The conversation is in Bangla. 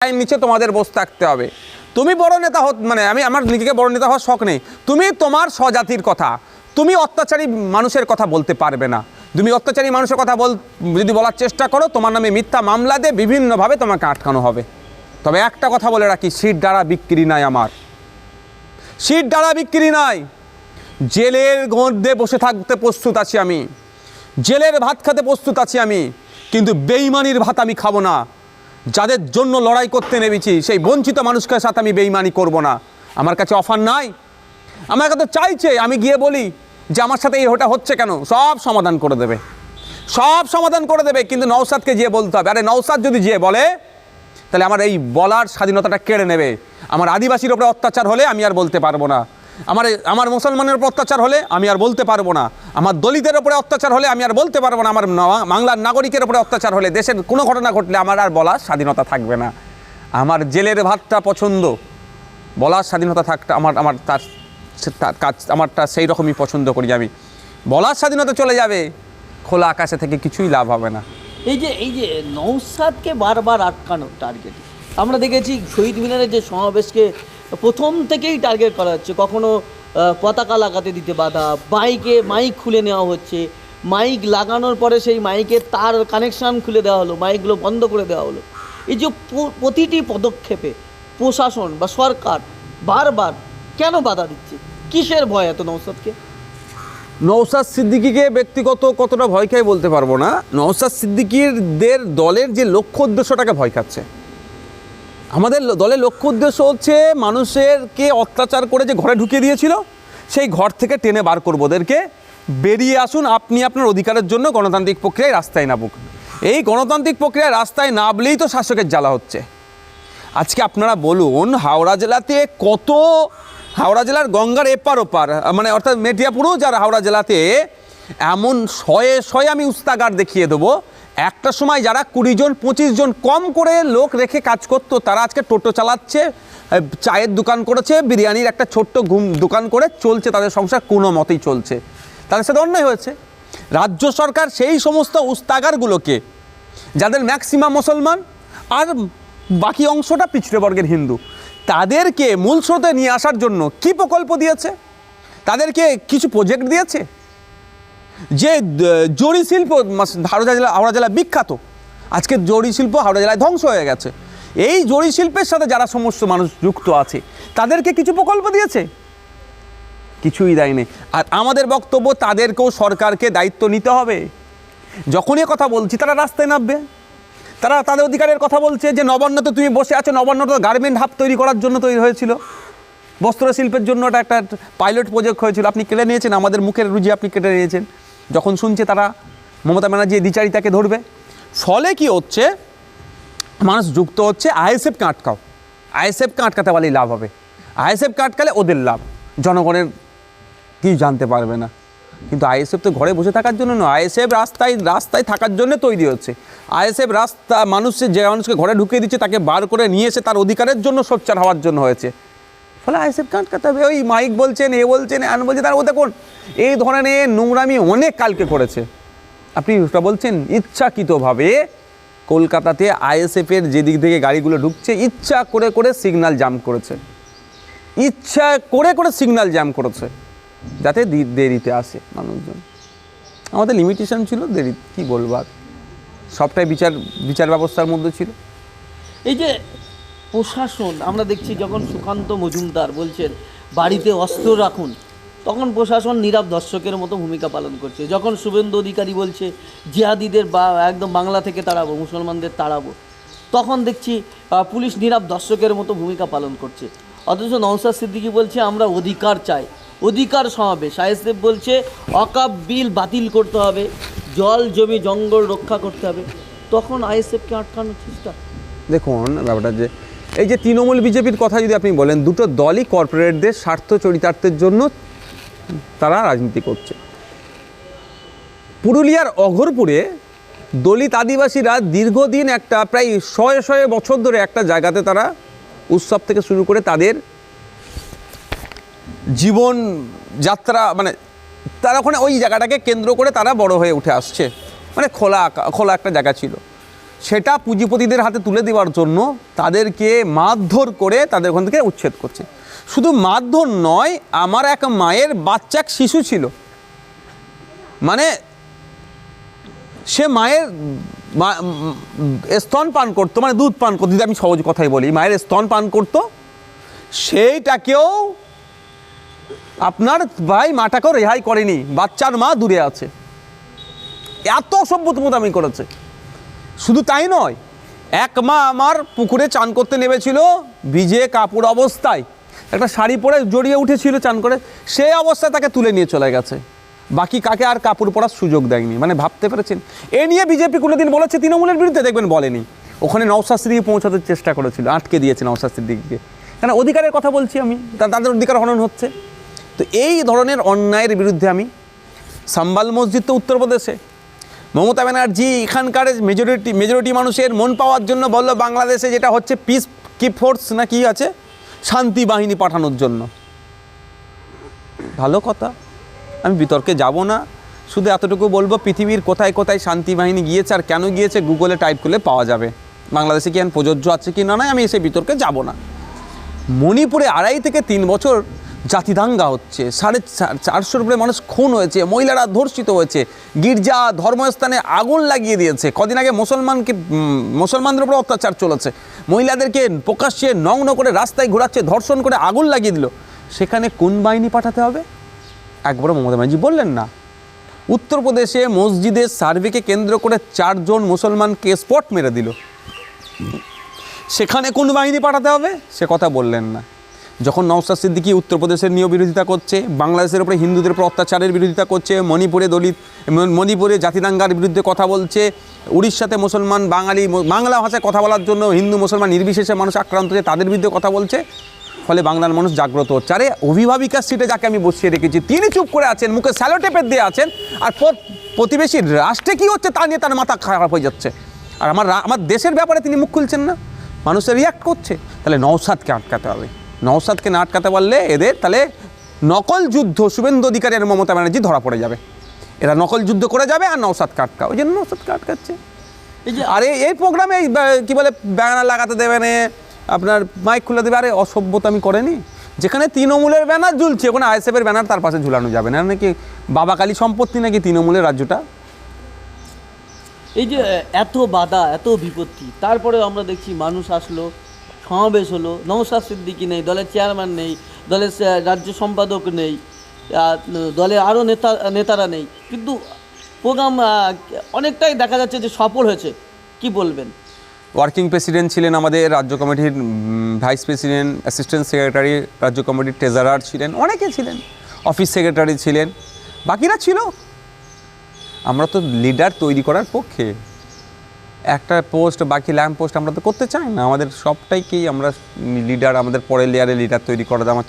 আইন নিচে তোমাদের বসে থাকতে হবে। তুমি বড় নেতা হত মানে আমি আমার নিজেকে বড় নেতা হওয়ার শখ নেই। তুমি তোমার স্বজাতির কথা। তুমি অত্যাচারী মানুষের কথা বলতে পারবে না। তুমি অত্যাচারী মানুষের কথা বল যদি বলার চেষ্টা করো, তোমার নামে মিথ্যা মামলা দিয়ে বিভিন্নভাবে তোমাকে আটকানো হবে। তবে একটা কথা বলে রাখি, সিট দ্বারা বিক্রি নাই আমার। সিট দ্বারা বিক্রি নাই। জেলের মধ্যে বসে থাকতে প্রস্তুত আছি আমি। জেলের ভাত খেতে প্রস্তুত আছি আমি। কিন্তু বেইমানির ভাত আমি খাব না। যাদের জন্য লড়াই করতে নেমেছি, সেই বঞ্চিত মানুষকে সাথে আমি বেইমানি করব না। আমার কাছে অফার নাই। আমার কাছে চাইছে, আমি গিয়ে বলি যে আমার সাথে এই ওটা হচ্ছে কেন? সব সমাধান করে দেবে। সব সমাধান করে দেবে, কিন্তু নৌসাদকে গিয়ে বলতে হবে। আরে নৌসাদ যদি গিয়ে বলে, তাহলে আমার এই বলার স্বাধীনতাটা কেড়ে নেবে। আমার আদিবাসীর ওপরে অত্যাচার হলে আমি আর বলতে পারব না। আমার আমার মুসলমানের উপর অত্যাচার হলে আমি আর বলতে পারব না। আমার দলিতের ওপরে অত্যাচার হলে আমি আর বলতে পারব না। আমার বাংলার নাগরিকের উপরে অত্যাচার হলে দেশের কোনো ঘটনা ঘটলে আমার আর বলার স্বাধীনতা থাকবে না। আমার জেলের ভাতটা পছন্দ, বলার স্বাধীনতা থাকতে আমার আমার তার কাজ আমারটা সেই রকমই পছন্দ করি আমি। বলার স্বাধীনতা চলে যাবে, খোলা আকাশে থেকে কিছুই লাভ হবে না। এই যে এই যে নৌসাদকে বারবার আটকানোর টার্গেট আমরা দেখেছি শহীদ মিনারের যে সমাবেশকে প্রথম থেকেই টার্গেট করা হচ্ছে। কখনো পতাকা লাগাতে দিতে বাধা বাইকে মাইক খুলে নেওয়া হচ্ছে। মাইক লাগানোর পরে সেই মাইকের তার কানেকশান খুলে দেওয়া হলো মাইকগুলো বন্ধ করে দেওয়া হলো। এই যে প্রতিটি পদক্ষেপে প্রশাসন বা সরকার বারবার কেন বাধা দিচ্ছে? কিসের ভয় এত নৌসাদকে নৌসাদ সিদ্দিকিকে ব্যক্তিগত কতটা ভয় খাই বলতে পারব না। নৌসাদ সিদ্দিকিরদের দলের যে লক্ষ্য উদ্দেশ্যটাকে ভয় খাচ্ছে। আমাদের দলের লক্ষ্য উদ্দেশ্য হচ্ছে মানুষেরকে অত্যাচার করে যে ঘরে ঢুকিয়ে দিয়েছিল, সেই ঘর থেকে টেনে বার করব ওদেরকে। বেরিয়ে আসুন, আপনি আপনার অধিকারের জন্য গণতান্ত্রিক প্রক্রিয়ায় রাস্তায় নামুক। এই গণতান্ত্রিক প্রক্রিয়ায় রাস্তায় নামলেই তো শাসকের জ্বালা হচ্ছে। আজকে আপনারা বলুন, হাওড়া জেলাতে কত, হাওড়া জেলার গঙ্গার এপার ওপার মানে অর্থাৎ মেটিয়াপুরও যার হাওড়া জেলাতে, এমন শয়ে শয়ে আমি উস্তাগার দেখিয়ে দেবো। একটা সময় যারা কুড়ি জন পঁচিশ জন কম করে লোক রেখে কাজ করতো, তারা আজকে টোটো চালাচ্ছে চায়ের দোকান করেছে, বিরিয়ানির একটা ছোট্ট ঘুম, দোকান করে চলছে, তাদের সংসার কোনো মতেই চলছে। তাদের সাথে অন্যায় হয়েছে। রাজ্য সরকার সেই সমস্ত উস্তাগারগুলোকে, যাদের ম্যাক্সিমাম মুসলমান, আর বাকি অংশটা পিছড়ে বর্গের হিন্দু, তাদেরকে মূল স্রোতে নিয়ে আসার জন্য কি প্রকল্প দিয়েছে? তাদেরকে কিছু প্রজেক্ট দিয়েছে? যে জরি শিল্প হাওড়া জেলা হাওড়া জেলা বিখ্যাত। আজকে জরি শিল্প হাওড়া জেলায় ধ্বংস হয়ে গেছে। এই জরি শিল্পের সাথে যারা সমস্ত মানুষ যুক্ত আছে, তাদেরকে কিছু প্রকল্প দিয়েছে? কিছুই দেয়নি। আর আমাদের বক্তব্য, তাদেরকেও সরকারকে দায়িত্ব নিতে হবে। যখনই কথা বলছি, তারা রাস্তায় নামবে। তারা তাদের অধিকারের কথা বলছে যে নবান্ন তো তুমি বসে আছো নবান্ন তো গার্মেন্ট হাব তৈরি করার জন্য তৈরি হয়েছিল। বস্ত্র শিল্পের জন্য একটা পাইলট প্রজেক্ট হয়েছিল। আপনি কেটে নিয়েছেন, আমাদের মুখের রুজি আপনি কেটে নিয়েছেন। যখন শুনছে তারা মমতা ব্যানার্জি দ্বিচারিতাকে ধরবে, ফলে কি হচ্ছে? মানুষ যুক্ত হচ্ছে আইএসএফকে আটকাও। আইএসএফকে আটকাতে পারলেই লাভ হবে। আইএসএফকে আটকালে ওদের লাভ। জনগণের কি জানতে পারবে না। কিন্তু আইএসএফ তো ঘরে বসে থাকার জন্য নয়। আইএসএফ রাস্তায় রাস্তায় থাকার জন্য তৈরি হচ্ছে। আইএসএফ রাস্তা মানুষের যে মানুষকে ঘরে ঢুকিয়ে দিচ্ছে, তাকে বার করে নিয়ে এসে তার অধিকারের জন্য সোচ্চার হওয়ার জন্য হয়েছে। ফলে আইএসএফ আটকাতে হবে ওই মাইক বলছেন, এ বলছেন, আন বলছে তার ও দেখুন, এই ধরনের নোংরামি অনেক কালকে করেছে। আপনি ওটা বলছেন, ইচ্ছাকৃতভাবে কলকাতাতে আইএসএফের যেদিক থেকে গাড়িগুলো ঢুকছে, ইচ্ছা করে করে সিগনাল জাম করেছে। ইচ্ছা করে করে সিগনাল জ্যাম করেছে, যাতে দেরিতে আসে মানুষজন। আমাদের লিমিটেশন ছিল, দেরি, কি বলব আর? সবটাই বিচার বিচার ব্যবস্থার মধ্যে ছিল। এই যে প্রশাসন, আমরা দেখছি যখন সুকান্ত মজুমদার বলছেন, বাড়িতে অস্ত্র রাখুন, তখন প্রশাসন নীরব দর্শকের মতো ভূমিকা পালন করছে। যখন শুভেন্দু অধিকারী বলছে, জিহাদিদের বা একদম বাংলা থেকে তাড়াবো, মুসলমানদের তাড়াবো, তখন দেখছি পুলিশ নীরব দর্শকের মতো ভূমিকা পালন করছে। অথচ নওসাদ সিদ্দিকী বলছে, আমরা অধিকার চাই। অধিকার সমাবেশ। আইএসএফ বলছে, অকাপ বিল বাতিল করতে হবে, জল জমি জঙ্গল রক্ষা করতে হবে। তখন আইএসএফকে আটকানোর চেষ্টা। দেখুন, ব্যাপারটা যে এই যে তৃণমূল বিজেপির কথা যদি আপনি বলেন, দুটো দলই কর্পোরেটদের স্বার্থ চরিতার্থের জন্য তারা রাজনীতি করছে। পুরুলিয়ার অঘরপুরে দলিত আদিবাসীরা দীর্ঘদিন একটা প্রায় শয়ে শয়ে বছর ধরে একটা জায়গাতে তারা উৎসব থেকে শুরু করে তাদের জীবন যাত্রা মানে তারা ওখানে ওই জায়গাটাকে কেন্দ্র করে তারা বড় হয়ে উঠে আসছে। মানে খোলা খোলা একটা জায়গা ছিল। সেটা পুঁজিপতিদের হাতে তুলে দেওয়ার জন্য তাদেরকে মারধর করে তাদের ওখান থেকে উচ্ছেদ করছে। শুধু মারধর নয়, আমার এক মায়ের বাচ্চা শিশু ছিল। মানে সে মায়ের স্তন পান করতো মানে দুধ পান করতো, যদি আমি সহজ কথাই বলি, মায়ের স্তন পান করতো, সেইটাকেও আপনার ভাই মাটাকেও রেহাই করেনি, বাচ্চার মা দূরে আছে। এত সভ্যতমতামি করেছে। শুধু তাই নয়, এক মা আমার পুকুরে চান করতে নেমেছিল, ভিজে কাপড় অবস্থায়। একটা শাড়ি পরে জড়িয়ে উঠেছিল চান করে সেই অবস্থায় তাকে তুলে নিয়ে চলে গেছে। বাকি কাকে আর কাপড় পরার সুযোগ দেয়নি মানে ভাবতে পেরেছেন? এ নিয়ে বিজেপি কোনোদিন বলেছে, তৃণমূলের বিরুদ্ধে দেখবেন বলেনি। ওখানে নওশাদ সিদ্দিকি পৌঁছাতে চেষ্টা করেছিল, আটকে দিয়েছে নওশাদ সিদ্দিকিকে। কেন, অধিকারের কথা বলছি আমি তাদের অধিকার হনন হচ্ছে। তো এই ধরনের অন্যায়ের বিরুদ্ধে আমি, সাম্বাল মসজিদ তো উত্তরপ্রদেশে মমতা ব্যানার্জি এখানকার মেজরিটি মেজরিটি মানুষের মন পাওয়ার জন্য বলল, বাংলাদেশে যেটা হচ্ছে পিস কি ফোর্স না কি আছে? শান্তি বাহিনী পাঠানোর জন্য। ভালো কথা। আমি বিতর্কে যাব না। শুধু এতটুকু বলব, পৃথিবীর কোথায় কোথায় শান্তি বাহিনী গিয়েছে আর কেন গিয়েছে গুগলে টাইপ করলে পাওয়া যাবে। বাংলাদেশে কি প্রযোজ্য আছে কি না নয় আমি এসে বিতর্কে যাব না। মণিপুরে আড়াই থেকে তিন বছর জাতিদাঙ্গা হচ্ছে। সাড়ে চারশোর উপরে মানুষ খুন হয়েছে, মহিলারা ধর্ষিত হয়েছে, গির্জা, ধর্মস্থানে আগুন লাগিয়ে দিয়েছে। কদিন আগে মুসলমানকে মুসলমানদের উপরে অত্যাচার চলেছে। মহিলাদেরকে প্রকাশ্যে নগ্ন করে রাস্তায় ঘোরাচ্ছে, ধর্ষণ করে আগুন লাগিয়ে দিল। সেখানে কোন বাহিনী পাঠাতে হবে? একবারও মমতা ব্যানার্জি বললেন না। উত্তরপ্রদেশে মসজিদের সার্ভেকে কেন্দ্র করে চারজন মুসলমানকে স্পট মেরে দিল। সেখানে কোন বাহিনী পাঠাতে হবে? সে কথা বললেন না। যখন নওশাদ সিদ্দিকী উত্তরপ্রদেশের নিয়েও বিরোধিতা করছে, বাংলাদেশের উপরে হিন্দুদের উপর অত্যাচারের বিরোধিতা করছে, মণিপুরে দলিত মণিপুরে জাতিদাঙ্গার বিরুদ্ধে কথা বলছে, উড়িষ্যাতে মুসলমান, বাঙালি বাংলা ভাষায় কথা বলার জন্য হিন্দু, মুসলমান নির্বিশেষে মানুষ আক্রান্ত হচ্ছে তাদের বিরুদ্ধে কথা বলছে, ফলে বাংলার মানুষ জাগ্রত হচ্ছে। আরে অভিভাবিকার সিটে যাকে আমি বসিয়ে রেখেছি, তিনি চুপ করে আছেন, মুখে স্যালোটেপের দিয়ে আছেন, আর প্রতিবেশী রাষ্ট্রে কী হচ্ছে তা নিয়ে তার মাথা খারাপ হয়ে যাচ্ছে। আর আমার আমার দেশের ব্যাপারে তিনি মুখ খুলছেন না মানুষের রিয়াক্ট করছে। তাহলে নওসাদকে আটকাতে হবে। নওসাদকে না আটকাতে পারলে এদের তাহলে নকল যুদ্ধ শুভেন্দু অধিকারী আর মমতা ব্যানার্জি ধরা পড়ে যাবে। এরা নকল যুদ্ধ করে যাবে আর নওসাদকে আটকা ওই জন্য নওসাদকে আটকাচ্ছে। এই যে, আরে এই প্রোগ্রামে কি বলে ব্যানার লাগাতে দেবে না, আপনার মাইক খুলে দেবে। আরে অসভ্যতা আমি করেনি। যেখানে তৃণমূলের ব্যানার ঝুলছে, ওখানে আইএসএফের ব্যানার তার পাশে ঝুলানো যাবে না। নাকি বাবা কালী সম্পত্তি নাকি তৃণমূলের রাজ্যটা? এই যে, এত বাধা, এত বিপত্তি, তারপরেও আমরা দেখছি মানুষ আসলো সমাবেশ হলো নৌসাদ সিদ্দিকি নেই, দলের চেয়ারম্যান নেই, দলের রাজ্য সম্পাদক নেই দলের আরও নেতা, নেতারা নেই। কিন্তু প্রোগ্রাম অনেকটাই দেখা যাচ্ছে যে সফল হয়েছে। কি বলবেন? ওয়ার্কিং প্রেসিডেন্ট ছিলেন আমাদের রাজ্য কমিটির ভাইস প্রেসিডেন্ট, অ্যাসিস্ট্যান্ট সেক্রেটারি, রাজ্য কমিটির ট্রেজারার ছিলেন, অনেকে ছিলেন, অফিস সেক্রেটারি ছিলেন, বাকিরা ছিল। আমরা তো লিডার তৈরি করার পক্ষে। একটা পোস্ট, বাকি ল্যাম্প পোস্ট আমরা তো করতে চাই না। আমাদের সবটাইকেই আমরা লিডার আমাদের পরের লেয়ারে লিডার তৈরি করার আমার